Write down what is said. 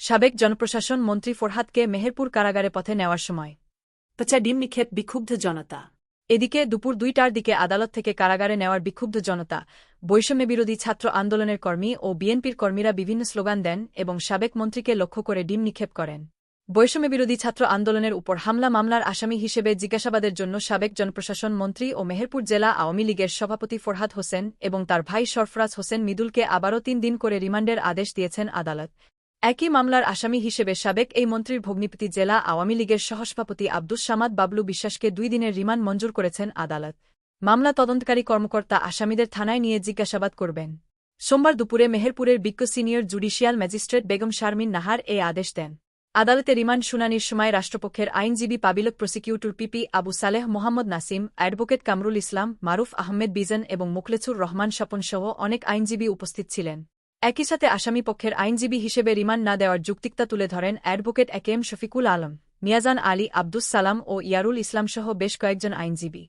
সাবেক জনপ্রশাসন মন্ত্রী ফোরহাদকে মেহেরপুর কারাগারে পথে নেওয়ার সময়। পচা ডিম নিক্ষেপ বিক্ষুব্ধ জনতা। এদিকে দুপুর দুইটার দিকে আদালত থেকে কারাগারে নেওয়ার বিক্ষুব্ধ জনতা বৈষম্য বিরোধী ছাত্র আন্দোলনের কর্মী ও বিএনপির কর্মীরা বিভিন্ন স্লোগান দেন এবং সাবেক মন্ত্রীকে লক্ষ্য করে ডিম নিক্ষেপ করেন। বৈষম্য বিরোধী ছাত্র আন্দোলনের উপর হামলা মামলার আসামি হিসেবে জিজ্ঞাসাবাদের জন্য সাবেক জনপ্রশাসন মন্ত্রী ও মেহেরপুর জেলা আওয়ামী লীগের সভাপতি ফরহাদ হোসেন এবং তার ভাই সরফরাজ হোসেন মিদুলকে আবারও তিন দিন করে রিমান্ডের আদেশ দিয়েছেন আদালত। একই মামলার আসামি হিসেবে সাবেক এই মন্ত্রীর ভগ্নিপতি জেলা আওয়ামী লীগের সহসভাপতি আব্দুস সামাদ বাবলু বিশ্বাসকে দুই দিনের রিমান্ড মঞ্জুর করেছেন আদালত। মামলা তদন্তকারী কর্মকর্তা আসামিদের থানায় নিয়ে জিজ্ঞাসাবাদ করবেন। সোমবার দুপুরে মেহেরপুরের বিজ্ঞ senior judicial magistrate Begum Sharmin Nahar এই আদেশ দেন। আদালতে রিমান্ড শুনানির সময় রাষ্ট্রপক্ষের আইনজীবী public prosecutor PP Abu Saleh Mohammad Nasim, advocate Kamrul Islam, Maruf Ahmed Bijon এবং মুখলেছুর রহমান স্বপনসহ অনেক আইনজীবী উপস্থিত ছিলেন। একই সাথে আসামি পক্ষের আইনজীবী হিসেবে রিমান্ড না দেওয়ার যুক্তিকতা তুলে ধরেন অ্যাডভোকেট একেএম শফিকুল আলম, মিয়াজান আলী আব্দুস সালাম ও ইয়ারুল ইসলামসহ বেশ কয়েকজন আইনজীবী।